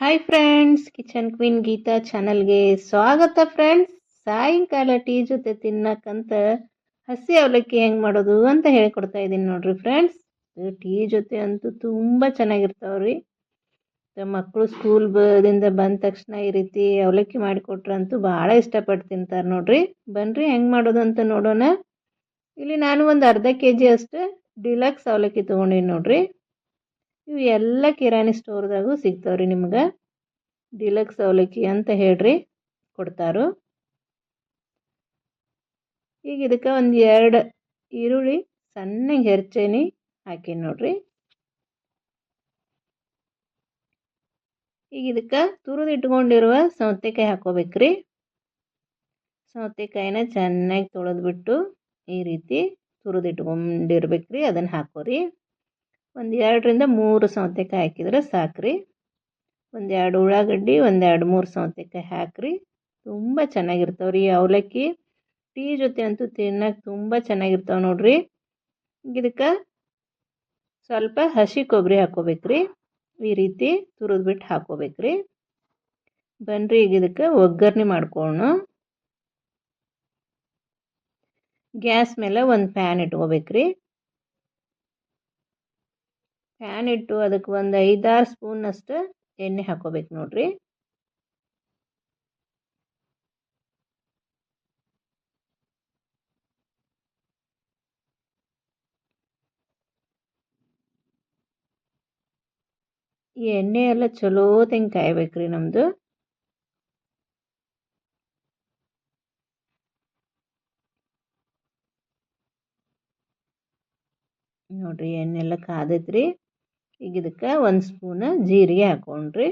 Hi friends kitchen queen Geeta ಚಾನಲ್ಗೆ ಸ್ವಾಗತ friends ಸಾಯಂಕಾಲ ಟೀ ಜೊತೆ ತಿನ್ನಕ್ಕಂತ ಹಸಿ ಅವಲಕ್ಕಿ ಹೆಂಗೆ ಮಾಡೋದು ಅಂತ ಹೇಳ್ಕೊಡ್ತಾ ಇದ್ದೀನಿ ನೋಡ್ರಿ ಫ್ರೆಂಡ್ಸ್ ಟೀ ಜೊತೆ ಅಂತೂ ತುಂಬ ಚೆನ್ನಾಗಿರ್ತಾವ್ರಿ. ಮಕ್ಕಳು ಸ್ಕೂಲ್ ಬದಿಂದ ಬಂದ ತಕ್ಷಣ ಈ ರೀತಿ ಅವಲಕ್ಕಿ ಮಾಡಿಕೊಟ್ರಂತೂ ಭಾಳ ಇಷ್ಟಪಟ್ಟು ತಿಂತಾರೆ ನೋಡ್ರಿ. ಬನ್ರಿ ಹೆಂಗೆ ಮಾಡೋದು ಅಂತ ನೋಡೋಣ. ಇಲ್ಲಿ ನಾನು ಒಂದು ಅರ್ಧ ಕೆ ಜಿ ಅಷ್ಟು ಡಿಲಕ್ಸ್ ಅವಲಕ್ಕಿ ತೊಗೊಂಡಿನಿ ನೋಡ್ರಿ. ಇವು ಎಲ್ಲ ಕಿರಾಣಿ ಸ್ಟೋರ್ದಾಗೂ ಸಿಗ್ತಾವ್ರಿ ನಿಮ್ಗೆ. ಡಿಲಕ್ಸ್ ಅವಲಕ್ಕಿ ಅಂತ ಹೇಳ್ರಿ ಕೊಡ್ತಾರು. ಈಗ ಇದಕ್ಕೆ ಒಂದು ಎರಡು ಈರುಳ್ಳಿ ಸಣ್ಣಗೆ ಹೆರ್ಚೇನಿ ಹಾಕಿ ನೋಡ್ರಿ. ಈಗ ಇದಕ್ಕೆ ತುರಿದು ಇಟ್ಕೊಂಡಿರುವ ಸೌತೆಕಾಯಿ ಹಾಕೋಬೇಕ್ರಿ. ಸೌತೆಕಾಯಿನ ಚೆನ್ನಾಗಿ ತೊಳೆದ್ಬಿಟ್ಟು ಈ ರೀತಿ ತುರಿದು ಇಟ್ಕೊಂಡಿರ್ಬೇಕ್ರಿ, ಅದನ್ನು ಹಾಕೋರಿ. ಒಂದು ಎರಡರಿಂದ ಮೂರು ಸೌತೆಕಾಯಿ ಹಾಕಿದ್ರೆ ಸಾಕ್ರಿ. ಒಂದೆರಡು ಉಳ್ಳಾಗಡ್ಡಿ ಒಂದೆರಡು ಮೂರು ಸೌತೆಕಾಯಿ ಹಾಕ್ರಿ. ತುಂಬ ಚೆನ್ನಾಗಿರ್ತಾವೆ ರೀ ಅವಲಕ್ಕಿ. ಟೀ ಜೊತೆ ಅಂತೂ ತಿನ್ನಕ್ಕೆ ತುಂಬ ಚೆನ್ನಾಗಿರ್ತಾವೆ ನೋಡ್ರಿ. ಇದಕ್ಕೆ ಸ್ವಲ್ಪ ಹಸಿ ಕೊಬ್ಬರಿ ಹಾಕ್ಕೋಬೇಕ್ರಿ ಈ ರೀತಿ ತುರಿದ್ಬಿಟ್ಟು ಹಾಕ್ಕೋಬೇಕ್ರಿ ಬನ್ರಿ ಈಗ ಇದಕ್ಕೆ ಒಗ್ಗರಣೆ ಮಾಡ್ಕೊಳ್ಳೋಣ ಗ್ಯಾಸ್ ಮೇಲೆ ಒಂದು ಪ್ಯಾನ್ ಇಟ್ಕೋಬೇಕ್ರಿ. ಪ್ಯಾನ್ ಇಟ್ಟು ಅದಕ್ಕೆ ಒಂದು ಐದಾರು ಸ್ಪೂನಷ್ಟು ಎಣ್ಣೆ ಹಾಕೋಬೇಕು ನೋಡ್ರಿ. ಈ ಎಣ್ಣೆ ಎಲ್ಲ ಚಲೋ ತೆಂಗೆ ಕಾಯ್ಬೇಕ್ರಿ ನಮ್ದು. ನೋಡ್ರಿ ಎಣ್ಣೆ ಎಲ್ಲ ಕಾದೈತ್ರಿ. ಈಗ ಇದಕ್ಕೆ ಒಂದು ಸ್ಪೂನ್ ಜೀರಿಗೆ ಹಾಕೊಂಡ್ರಿ.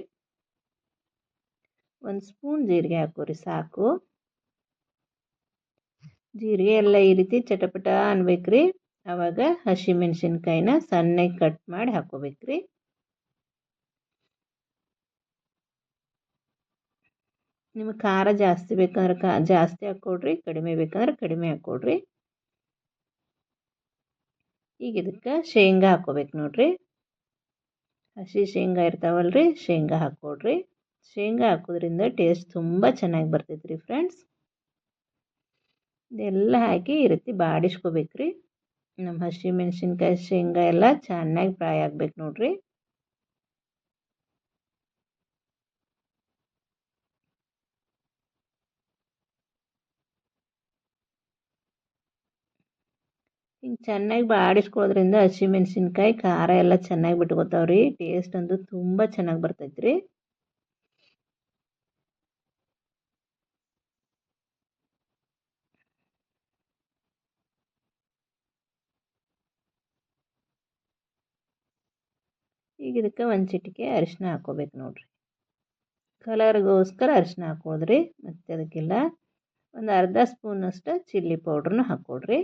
ಒಂದು ಸ್ಪೂನ್ ಜೀರಿಗೆ ಹಾಕೋರಿ, ಸಾಕು. ಜೀರಿಗೆ ಎಲ್ಲ ಈ ರೀತಿ ಚಟಪಟ ಅನ್ಬೇಕ್ರಿ. ಆವಾಗ ಹಸಿಮೆಣಸಿನ್ಕಾಯಿನ ಸಣ್ಣಗೆ ಕಟ್ ಮಾಡಿ ಹಾಕೋಬೇಕ್ರಿ. ನಿಮಗೆ ಖಾರ ಜಾಸ್ತಿ ಬೇಕಂದ್ರೆ ಕಾ ಜಾಸ್ತಿ ಹಾಕ್ಕೊಡ್ರಿ ಕಡಿಮೆ ಬೇಕಂದ್ರೆ ಕಡಿಮೆ ಹಾಕ್ಕೊಡ್ರಿ ಈಗ ಇದಕ್ಕೆ ಶೇಂಗಾ ಹಾಕೋಬೇಕು ನೋಡ್ರಿ. ಹಸಿ ಶೇಂಗಾ ಇರ್ತಾವಲ್ರಿ? ಶೇಂಗಾ ಹಾಕ್ಕೊಡ್ರಿ. ಶೇಂಗಾ ಹಾಕೋದ್ರಿಂದ ಟೇಸ್ಟ್ ತುಂಬ ಚೆನ್ನಾಗಿ ಬರ್ತೈತೆ ರೀ ಫ್ರೆಂಡ್ಸ್ ಇದೆಲ್ಲ ಹಾಕಿ ಈ ರೀತಿ ಬಾಡಿಸ್ಕೋಬೇಕ್ರಿ. ನಮ್ಮ ಹಸಿ ಮೆಣಸಿನ್ಕಾಯಿ ಶೇಂಗಾ ಎಲ್ಲ ಚೆನ್ನಾಗಿ ಫ್ರೈ ಆಗ್ಬೇಕು ನೋಡ್ರಿ. ಹಿಂಗೆ ಚೆನ್ನಾಗಿ ಬಾಡಿಸ್ಕೊಳ್ಳೋದ್ರಿಂದ ಹಸಿಮೆಣ್ಸಿನ್ಕಾಯಿ ಖಾರ ಎಲ್ಲ ಚೆನ್ನಾಗಿ ಬಿಟ್ಕೋತಾವೆ ರೀ ಟೇಸ್ಟ್ ಅಂತೂ ತುಂಬ ಚೆನ್ನಾಗಿ ಬರ್ತೈತೆ ರೀ ಈಗ ಇದಕ್ಕೆ ಒಂದು ಚಿಟಿಕೆ ಅರಿಶಿನ ಹಾಕೋಬೇಕು ನೋಡ್ರಿ. ಕಲರ್ಗೋಸ್ಕರ ಅರಿಶಿನ ಹಾಕೋದ್ರಿ. ಮತ್ತು ಅದಕ್ಕೆಲ್ಲ ಒಂದು ಅರ್ಧ ಸ್ಪೂನಷ್ಟು ಚಿಲ್ಲಿ ಪೌಡ್ರನ್ನ ಹಾಕ್ಕೊಡ್ರಿ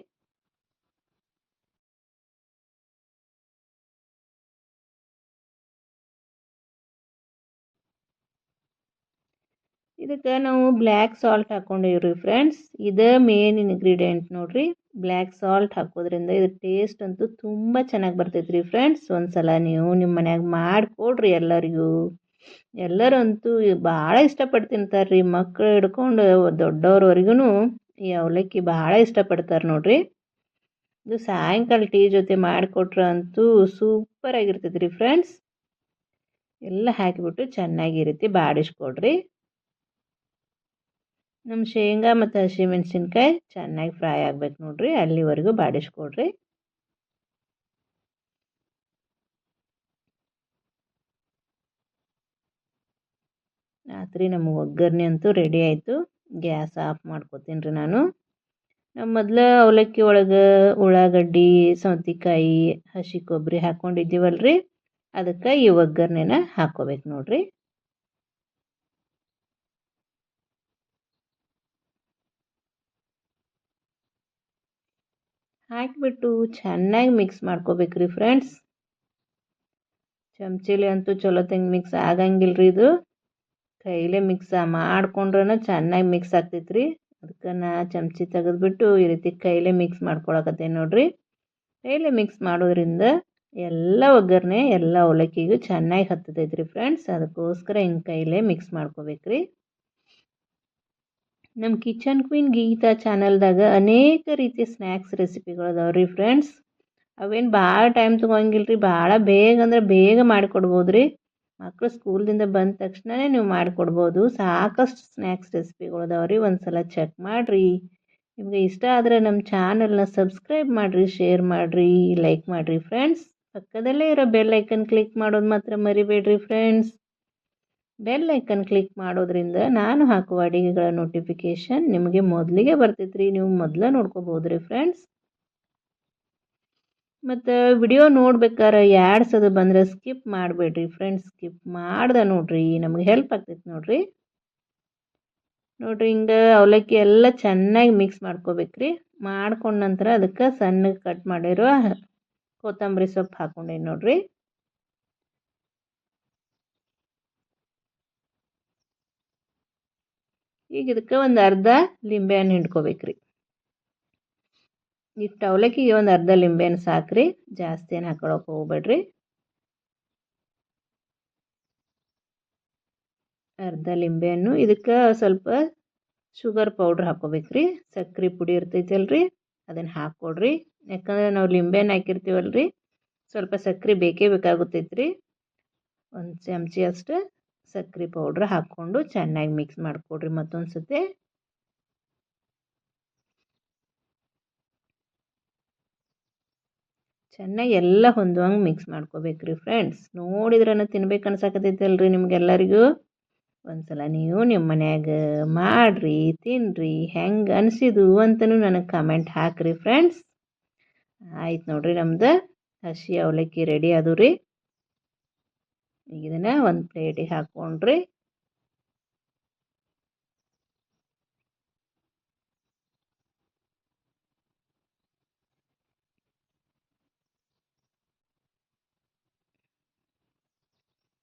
ಇದಕ್ಕೆ ನಾವು ಬ್ಲ್ಯಾಕ್ ಸಾಲ್ಟ್ ಹಾಕ್ಕೊಂಡಿವ್ರಿ ಫ್ರೆಂಡ್ಸ್ ಇದು ಮೇನ್ ಇಂಗ್ರೀಡಿಯೆಂಟ್ ನೋಡಿರಿ. ಬ್ಲ್ಯಾಕ್ ಸಾಲ್ಟ್ ಹಾಕೋದ್ರಿಂದ ಇದು ಟೇಸ್ಟ್ ಅಂತೂ ತುಂಬ ಚೆನ್ನಾಗಿ ಬರ್ತೈತ್ರಿ ಫ್ರೆಂಡ್ಸ್ ಒಂದ್ಸಲ ನೀವು ನಿಮ್ಮ ಮನ್ಯಾಗ ಮಾಡಿಕೊಡ್ರಿ ಎಲ್ಲರಿಗೂ. ಎಲ್ಲರಂತೂ ಭಾಳ ಇಷ್ಟಪಟ್ಟು ತಿಂತಾರೆ ರೀ ಮಕ್ಕಳು ಹಿಡ್ಕೊಂಡು ದೊಡ್ಡವ್ರವರೆಗೂ ಈ ಅವಲಕ್ಕಿ ಭಾಳ ಇಷ್ಟಪಡ್ತಾರೆ ನೋಡಿರಿ. ಇದು ಸಾಯಂಕಾಲ ಟೀ ಜೊತೆ ಮಾಡಿಕೊಟ್ರೆ ಅಂತೂ ಸೂಪರ್ ರೀ ಫ್ರೆಂಡ್ಸ್ ಎಲ್ಲ ಹಾಕಿಬಿಟ್ಟು ಚೆನ್ನಾಗಿ ರೀತಿ ಬಾಡಿಸ್ಕೊಡ್ರಿ. ನಮ್ಮ ಶೇಂಗಾ ಮತ್ತು ಹಸಿಮೆಣ್ಸಿನ್ಕಾಯಿ ಚೆನ್ನಾಗಿ ಫ್ರೈ ಆಗ್ಬೇಕು ನೋಡ್ರಿ, ಅಲ್ಲಿವರೆಗೂ ಬಾಡಿಸ್ಕೊಡ್ರಿ ರಾತ್ರಿ ನಮ್ಮ ಒಗ್ಗರಣೆ ಅಂತೂ ರೆಡಿ ಆಯಿತು, ಗ್ಯಾಸ್ ಆಫ್ ಮಾಡ್ಕೋತೀನಿ ರೀ ನಾನು. ನಮ್ಮ ಮೊದಲು ಅವಲಕ್ಕಿ ಒಳಗೆ ಉಳ್ಳಾಗಡ್ಡಿ, ಸೌತೆಕಾಯಿ, ಹಸಿ ಕೊಬ್ಬರಿ ಹಾಕ್ಕೊಂಡಿದ್ದೀವಲ್ರಿ ಅದಕ್ಕೆ ಈ ಒಗ್ಗರಣೆನ ಹಾಕ್ಕೋಬೇಕು ನೋಡ್ರಿ. ಹಾಕಿಬಿಟ್ಟು ಚೆನ್ನಾಗಿ ಮಿಕ್ಸ್ ಮಾಡ್ಕೋಬೇಕ್ರಿ ಫ್ರೆಂಡ್ಸ್ ಚಮಚಲಿ ಅಂತೂ ಚಲೋ ತಂಗೆ ಮಿಕ್ಸ್ ಆಗಂಗಿಲ್ಲ ರೀ ಇದು. ಕೈಲೇ ಮಿಕ್ಸ್ ಮಾಡ್ಕೊಂಡ್ರೂ ಚೆನ್ನಾಗಿ ಮಿಕ್ಸ್ ಆಗ್ತೈತ್ರಿ. ಅದಕ್ಕೆ ನಾ ಚಮಚಿ ತೆಗೆದ್ಬಿಟ್ಟು ಈ ರೀತಿ ಕೈಲೇ ಮಿಕ್ಸ್ ಮಾಡ್ಕೊಳಕತ್ತೇನೆ ನೋಡ್ರಿ. ಕೈಲೇ ಮಿಕ್ಸ್ ಮಾಡೋದ್ರಿಂದ ಎಲ್ಲ ಒಗ್ಗರಣೆ, ಎಲ್ಲ ಅವಲಕ್ಕಿಗೂ ಚೆನ್ನಾಗಿ ಹತ್ತತೈತ್ರಿ ಫ್ರೆಂಡ್ಸ್ ಅದಕ್ಕೋಸ್ಕರ ಹಿಂಗೆ ಕೈಲೇ ಮಿಕ್ಸ್ ಮಾಡ್ಕೋಬೇಕ್ರಿ. ನಮ್ಮ ಕಿಚನ್ ಕ್ವೀನ್ ಗೀತಾ ಚಾನಲ್ದಾಗ ಅನೇಕ ರೀತಿಯ ಸ್ನ್ಯಾಕ್ಸ್ ರೆಸಿಪಿಗಳು ಅದಾವೆ ರೀ ಫ್ರೆಂಡ್ಸ್. ಅವೇನು ಭಾಳ ಟೈಮ್ ತೊಗೊಂಗಿಲ್ಲ ರೀ ಭಾಳ ಬೇಗ ಅಂದ್ರೆ ಬೇಗ ಮಾಡಿಕೊಡ್ಬೋದು ರೀ. ಮಕ್ಕಳು ಸ್ಕೂಲ್ದಿಂದ ಬಂದ ತಕ್ಷಣವೇ ನೀವು ಮಾಡಿಕೊಡ್ಬೋದು. ಸಾಕಷ್ಟು ಸ್ನ್ಯಾಕ್ಸ್ ರೆಸಿಪಿಗಳು ಅದಾವೆ ರೀ ಒಂದು ಸಲ ಚೆಕ್ ಮಾಡಿರಿ. ನಿಮಗೆ ಇಷ್ಟ ಆದರೆ ನಮ್ಮ ಚಾನಲ್ನ ಸಬ್ಸ್ಕ್ರೈಬ್ ಮಾಡಿರಿ, ಶೇರ್ ಮಾಡಿರಿ, ಲೈಕ್ ಮಾಡಿರಿ ಫ್ರೆಂಡ್ಸ್. ಪಕ್ಕದಲ್ಲೇ ಇರೋ ಬೆಲ್ ಐಕನ್ ಕ್ಲಿಕ್ ಮಾಡೋದು ಮಾತ್ರ ಮರಿಬೇಡ್ರಿ ಫ್ರೆಂಡ್ಸ್. ಬೆಲ್ ಐಕನ್ ಕ್ಲಿಕ್ ಮಾಡೋದ್ರಿಂದ ನಾನು ಹಾಕುವ ಅಡಿಗೆಗಳ ನೋಟಿಫಿಕೇಷನ್ ನಿಮಗೆ ಮೊದಲಿಗೆ ಬರ್ತೈತ್ರಿ. ನೀವು ಮೊದಲೇ ನೋಡ್ಕೋಬೋದು ರೀ ಫ್ರೆಂಡ್ಸ್ ಮತ್ತು ವಿಡಿಯೋ ನೋಡ್ಬೇಕಾರೆ ಎರಡು ಅದು ಬಂದರೆ ಸ್ಕಿಪ್ ಮಾಡಬೇಡ್ರಿ ಫ್ರೆಂಡ್ಸ್ ಸ್ಕಿಪ್ ಮಾಡ್ದೆ ನೋಡ್ರಿ. ನಮಗೆ ಹೆಲ್ಪ್ ಆಗ್ತೈತೆ ನೋಡ್ರಿ. ನೋಡ್ರಿ ಹಿಂಗೆ ಅವಲಕ್ಕಿ ಎಲ್ಲ ಚೆನ್ನಾಗಿ ಮಿಕ್ಸ್ ಮಾಡ್ಕೋಬೇಕ್ರಿ. ಮಾಡ್ಕೊಂಡ ನಂತರ ಅದಕ್ಕೆ ಸಣ್ಣಗೆ ಕಟ್ ಮಾಡಿರೋ ಕೊತ್ತಂಬರಿ ಸೊಪ್ಪು ಹಾಕೊಂಡೇನಿ ನೋಡ್ರಿ. ಈಗ ಇದಕ್ಕೆ ಒಂದು ಅರ್ಧ ಲಿಂಬೆಹಣ್ಣು ಹಿಂಡ್ಕೋಬೇಕ್ರಿ. ಇಷ್ಟು ಅವಲಕ್ಕಿಗೆ ಒಂದು ಅರ್ಧ ಲಿಂಬೆಹಣ್ಣು ಸಾಕ್ರಿ, ಜಾಸ್ತಿ ಏನು ಹಾಕೊಳಕ್ಕೆ ಹೋಗ್ಬೇಡ್ರಿ. ಅರ್ಧ ಲಿಂಬೆಹಣ್ಣು, ಇದಕ್ಕೆ ಸ್ವಲ್ಪ ಶುಗರ್ ಪೌಡ್ರ್ ಹಾಕೋಬೇಕ್ರಿ. ಸಕ್ಕರೆ ಪುಡಿ ಇರ್ತೈತಲ್ರಿ, ಅದನ್ನು ಹಾಕ್ಕೊಡ್ರಿ ಯಾಕಂದ್ರೆ ನಾವು ಲಿಂಬೆಹಣ್ಣು ಹಾಕಿರ್ತೀವಲ್ರಿ, ಸ್ವಲ್ಪ ಸಕ್ಕರೆ ಬೇಕೇ ಬೇಕಾಗುತ್ತೈತ್ರಿ. ಒಂದು ಚಮಚಿ ಅಷ್ಟು ಸಕ್ಕರೆ ಪೌಡ್ರ್ ಹಾಕ್ಕೊಂಡು ಚೆನ್ನಾಗಿ ಮಿಕ್ಸ್ ಮಾಡಿಕೊಡ್ರಿ ಮತ್ತೊಂದು ಸತಿ ಚೆನ್ನಾಗಿ ಎಲ್ಲ ಹೊಂದುವಂಗೆ ಮಿಕ್ಸ್ ಮಾಡ್ಕೋಬೇಕ್ರಿ ಫ್ರೆಂಡ್ಸ್ ನೋಡಿದ್ರನ ತಿನ್ಬೇಕು ಅನ್ಸಕತ್ತೈತಲ್ರಿ ನಿಮ್ಗೆಲ್ಲರಿಗೂ. ಒಂದ್ಸಲ ನೀವು ನಿಮ್ಮ ಮನ್ಯಾಗ ಮಾಡ್ರಿ ತಿನ್ನಿರಿ ಹೆಂಗೆ ಅನಿಸಿದು ಅಂತಲೂ ನನಗೆ ಕಮೆಂಟ್ ಹಾಕ್ರಿ ಫ್ರೆಂಡ್ಸ್ ಆಯ್ತು ನೋಡ್ರಿ ನಮ್ದು. ಹಸಿ ಅವಲಕ್ಕಿ ರೆಡಿ ಅದು ರೀ ಈಗ ಇದನ್ನು ಒಂದು ಪ್ಲೇಟಿಗೆ ಹಾಕ್ಕೊಂಡ್ರಿ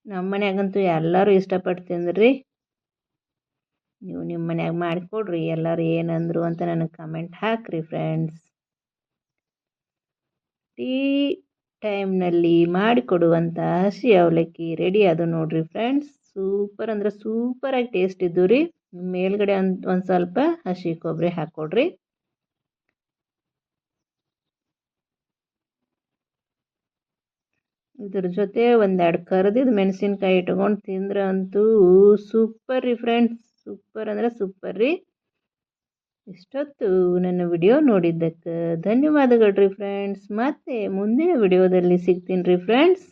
ನಮ್ಮ ಮನ್ಯಾಗಂತೂ ಎಲ್ಲರೂ ಇಷ್ಟಪಟ್ಟು ತಿಂದ್ರಿ. ನೀವು ನಿಮ್ಮ ಮನ್ಯಾಗ ಮಾಡಿಕೊಡ್ರಿ, ಎಲ್ಲರೂ ಏನಂದ್ರು ಅಂತ ನನಗೆ ಕಮೆಂಟ್ ಹಾಕಿರಿ ಫ್ರೆಂಡ್ಸ್ ಟೀ ಟೈಮ್ನಲ್ಲಿ ಮಾಡಿಕೊಡುವಂಥ ಹಸಿ ಅವಲಕ್ಕಿ ರೆಡಿ ಅದು ನೋಡಿರಿ ಫ್ರೆಂಡ್ಸ್ ಸೂಪರ್ ಅಂದ್ರೆ ಸೂಪರಾಗಿ ಟೇಸ್ಟ್ ಇದ್ದು ರೀ. ಮೇಲ್ಗಡೆ ಒಂದು ಒಂದು ಸ್ವಲ್ಪ ಹಸಿ ಕೊಬ್ಬರಿ ಹಾಕ್ಕೊಡ್ರಿ ಇದ್ರ ಜೊತೆ ಒಂದೆರಡು ಕರ್ದಿದ್ದು ಮೆಣಸಿನ್ಕಾಯಿ ಇಟ್ಕೊಂಡು ತಿಂದ್ರೆ ಅಂತೂ ಸೂಪರ್ ರೀ ಫ್ರೆಂಡ್ಸ್ ಸೂಪರ್ ಅಂದರೆ ಸೂಪರ್ ರೀ. ಇಷ್ಟೊತ್ತು ನನ್ನ ವಿಡಿಯೋ ನೋಡಿದ್ದಕ್ಕೆ ಧನ್ಯವಾದಗಳು ರೀ ಫ್ರೆಂಡ್ಸ್ ಮತ್ತೆ ಮುಂದಿನ ವಿಡಿಯೋದಲ್ಲಿ ಸಿಗ್ತೀನಿ ರೀ ಫ್ರೆಂಡ್ಸ್